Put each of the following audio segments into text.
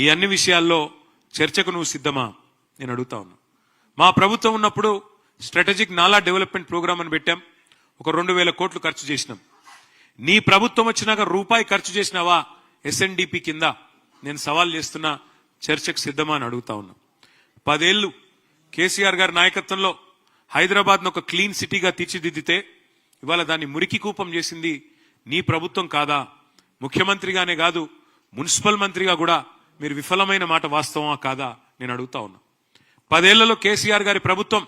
ఈ అన్ని విషయాల్లో చర్చకు నువ్వు సిద్ధమా? నేను అడుగుతా ఉన్నా. మా ప్రభుత్వం ఉన్నప్పుడు స్ట్రాటజిక్ నాలా డెవలప్మెంట్ ప్రోగ్రామ్ అని పెట్టాం. ఒక రెండు వేల కోట్లు ఖర్చు చేసినాం. నీ ప్రభుత్వం వచ్చినాక రూపాయి ఖర్చు చేసినావా? ఎస్ఎన్డిపి కింద. నేను సవాల్ చేస్తున్నా చర్చకు సిద్ధమా అని అడుగుతా ఉన్నా. పదేళ్ళు కేసీఆర్ గారి నాయకత్వంలో హైదరాబాద్ను ఒక క్లీన్ సిటీగా తీర్చిదిద్దితే ఇవాళ దాన్ని మురికి కూపం చేసింది నీ ప్రభుత్వం కాదా? ముఖ్యమంత్రిగానే కాదు మున్సిపల్ మంత్రిగా కూడా మీరు విఫలమైన మాట వాస్తవమా కాదా నేను అడుగుతా ఉన్నా. పదేళ్ళలో కేసీఆర్ గారి ప్రభుత్వం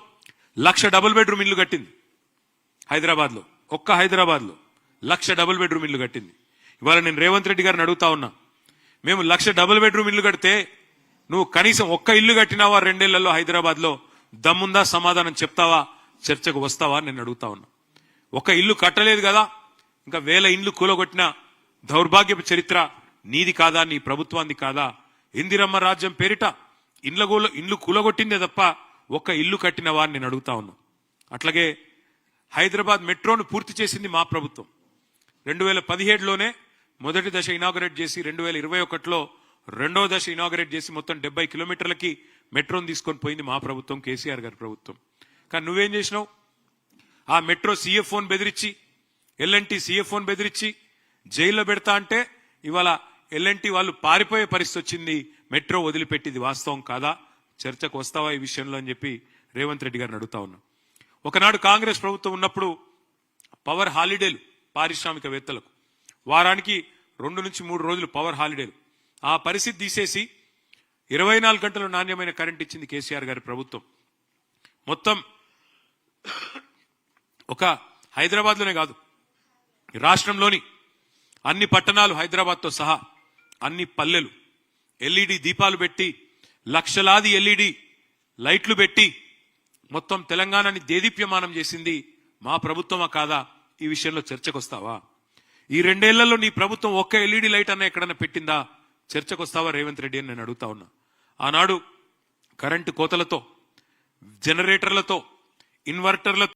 లక్ష డబుల్ బెడ్రూమ్ ఇల్లు కట్టింది. హైదరాబాద్లో ఒక్క హైదరాబాద్లో లక్ష డబుల్ బెడ్రూమ్ ఇల్లు కట్టింది. ఇవాళ నేను రేవంత్ రెడ్డి గారిని అడుగుతా ఉన్నా. మేము లక్ష డబుల్ బెడ్రూమ్ ఇల్లు కడితే నువ్వు కనీసం ఒక్క ఇల్లు కట్టినావా రెండేళ్ళలో హైదరాబాద్లో? దమ్ముందా సమాధానం చెప్తావా? చర్చకు వస్తావా నేను అడుగుతా ఉన్నా. ఒక ఇల్లు కట్టలేదు కదా ఇంకా వేల ఇండ్లు కూలగొట్టిన దౌర్భాగ్యపు చరిత్ర నీది కాదా నీ ప్రభుత్వాన్ని కాదా? ఇందిరమ్మ రాజ్యం పేరిట ఇండ్ల ఇండ్లు కూలగొట్టిందే తప్ప ఒక్క ఇల్లు కట్టిన వారిని నేను అడుగుతా ఉన్నా. అట్లాగే హైదరాబాద్ మెట్రోను పూర్తి చేసింది మా ప్రభుత్వం. రెండు వేల పదిహేడులోనే మొదటి దశ ఇనాగరేట్ చేసి రెండు వేల ఇరవై ఒకటిలో రెండో దశ ఇనాగరేట్ చేసి మొత్తం డెబ్బై కిలోమీటర్లకి మెట్రోను తీసుకొని పోయింది మా ప్రభుత్వం కేసీఆర్ గారి ప్రభుత్వం. కానీ నువ్వేం చేసినావు? ఆ మెట్రో సీఎఫ్ఓన్ బెదిరించి ఎల్ఎన్టీ సీఎఫ్ఓన్ బెదిరించి జైల్లో పెడతా అంటే ఇవాళ ఎల్ఎన్టీ వాళ్ళు పారిపోయే పరిస్థితి వచ్చింది. మెట్రో వదిలిపెట్టింది. వాస్తవం కాదా? చర్చకు వస్తావా ఈ విషయంలో అని చెప్పి రేవంత్ రెడ్డి గారిని అడుగుతా ఉన్నా. ఒకనాడు కాంగ్రెస్ ప్రభుత్వం ఉన్నప్పుడు పవర్ హాలిడేలు పారిశ్రామికవేత్తలకు. వారానికి రెండు నుంచి మూడు రోజులు పవర్ హాలిడేలు. ఆ పరిస్థితి తీసేసి ఇరవై నాలుగు గంటలు నాణ్యమైన కరెంట్ ఇచ్చింది కేసీఆర్ గారి ప్రభుత్వం. మొత్తం ఒక హైదరాబాద్లోనే కాదు రాష్ట్రంలోని అన్ని పట్టణాలు హైదరాబాద్తో సహా అన్ని పల్లెలు. ఎల్ఈడి దీపాలు పెట్టి లక్షలాది ఎల్ఈడి లైట్లు పెట్టి మొత్తం తెలంగాణని దేదీప్యమానం చేసింది మా ప్రభుత్వమా కాదా? ఈ విషయంలో చర్చకొస్తావా? ఈ రెండేళ్ళలో నీ ప్రభుత్వం ఒక్క ఎల్ఈడి లైట్ అన్న ఎక్కడన్నా పెట్టిందా? చర్చకొస్తావా రేవంత్ రెడ్డి అని నేను అడుగుతా ఉన్నా. ఆనాడు కరెంటు కోతలతో జనరేటర్లతో ఇన్వర్టర్లతో